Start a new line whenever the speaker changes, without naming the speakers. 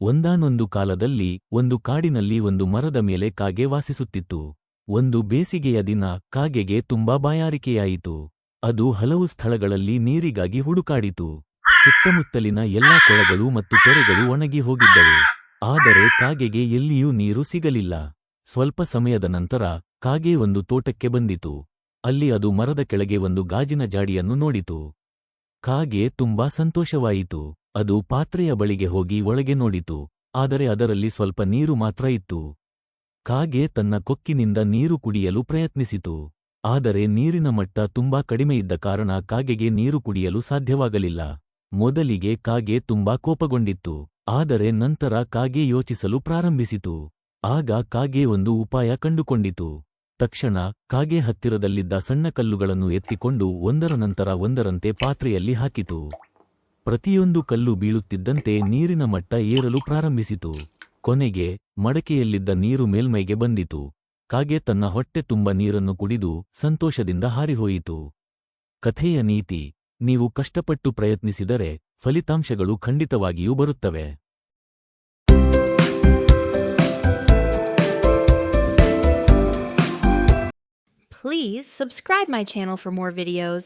ಒಂದಾನೊಂದು ಕಾಲದಲ್ಲಿ ಒಂದು ಕಾಡಿನಲ್ಲಿ ಒಂದು ಮರದ ಮೇಲೆ ಕಾಗೆ ವಾಸಿಸುತ್ತಿತ್ತು. ಒಂದು ಬೇಸಿಗೆಯ ದಿನ ಕಾಗೆಗೆ ತುಂಬಾ ಬಾಯಾರಿಕೆಯಾಯಿತು. ಅದು ಹಲವು ಸ್ಥಳಗಳಲ್ಲಿ ನೀರಿಗಾಗಿ ಹುಡುಕಾಡಿತು. ಸುತ್ತಮುತ್ತಲಿನ ಎಲ್ಲಾ ಕೊಳಗಳು ಮತ್ತು ತೊರೆಗಳು ಒಣಗಿ ಹೋಗಿದ್ದವು. ಆದರೆ ಕಾಗೆಗೆ ಎಲ್ಲಿಯೂ ನೀರು ಸಿಗಲಿಲ್ಲ. ಸ್ವಲ್ಪ ಸಮಯದ ನಂತರ ಕಾಗೆ ಒಂದು ತೋಟಕ್ಕೆ ಬಂದಿತು. ಅಲ್ಲಿ ಅದು ಮರದ ಕೆಳಗೆ ಒಂದು ಗಾಜಿನ ಜಾಡಿಯನ್ನು ನೋಡಿತು. ಕಾಗೆ ತುಂಬಾ ಸಂತೋಷವಾಯಿತು. ಅದು ಪಾತ್ರೆಯ ಬಳಿಗೆ ಹೋಗಿ ಒಳಗೆ ನೋಡಿತು, ಆದರೆ ಅದರಲ್ಲಿ ಸ್ವಲ್ಪ ನೀರು ಮಾತ್ರ ಇತ್ತು. ಕಾಗೆ ತನ್ನ ಕೊಕ್ಕಿನಿಂದ ನೀರು ಕುಡಿಯಲು ಪ್ರಯತ್ನಿಸಿತು, ಆದರೆ ನೀರಿನ ಮಟ್ಟ ತುಂಬಾ ಕಡಿಮೆಯಿದ್ದ ಕಾರಣ ಕಾಗೆಗೆ ನೀರು ಕುಡಿಯಲು ಸಾಧ್ಯವಾಗಲಿಲ್ಲ. ಮೊದಲಿಗೆ ಕಾಗೆ ತುಂಬಾ ಕೋಪಗೊಂಡಿತ್ತು, ಆದರೆ ನಂತರ ಕಾಗೆ ಯೋಚಿಸಲು ಪ್ರಾರಂಭಿಸಿತು. ಆಗ ಕಾಗೆ ಒಂದು ಉಪಾಯ ಕಂಡುಕೊಂಡಿತು. ತಕ್ಷಣ ಕಾಗೆ ಹತ್ತಿರದಲ್ಲಿದ್ದ ಸಣ್ಣ ಕಲ್ಲುಗಳನ್ನು ಎತ್ತಿಕೊಂಡು ಒಂದರ ನಂತರ ಒಂದರಂತೆ ಪಾತ್ರೆಯಲ್ಲಿ ಹಾಕಿತು. ಪ್ರತಿಯೊಂದು ಕಲ್ಲು ಬೀಳುತ್ತಿದ್ದಂತೆ ನೀರಿನ ಮಟ್ಟ ಏರಲು ಪ್ರಾರಂಭಿಸಿತು. ಕೊನೆಗೆ ಮಡಕೆಯಲ್ಲಿದ್ದ ನೀರು ಮೇಲ್ಮೈಗೆ ಬಂದಿತು. ಕಾಗೆ ತನ್ನ ಹೊಟ್ಟೆ ತುಂಬ ನೀರನ್ನು ಕುಡಿದು ಸಂತೋಷದಿಂದ ಹಾರಿಹೋಯಿತು. ಕಥೆಯ ನೀತಿ, ನೀವು ಕಷ್ಟಪಟ್ಟು ಪ್ರಯತ್ನಿಸಿದರೆ ಫಲಿತಾಂಶಗಳು ಖಂಡಿತವಾಗಿಯೂ ಬರುತ್ತವೆ.
Please subscribe my channel for more videos.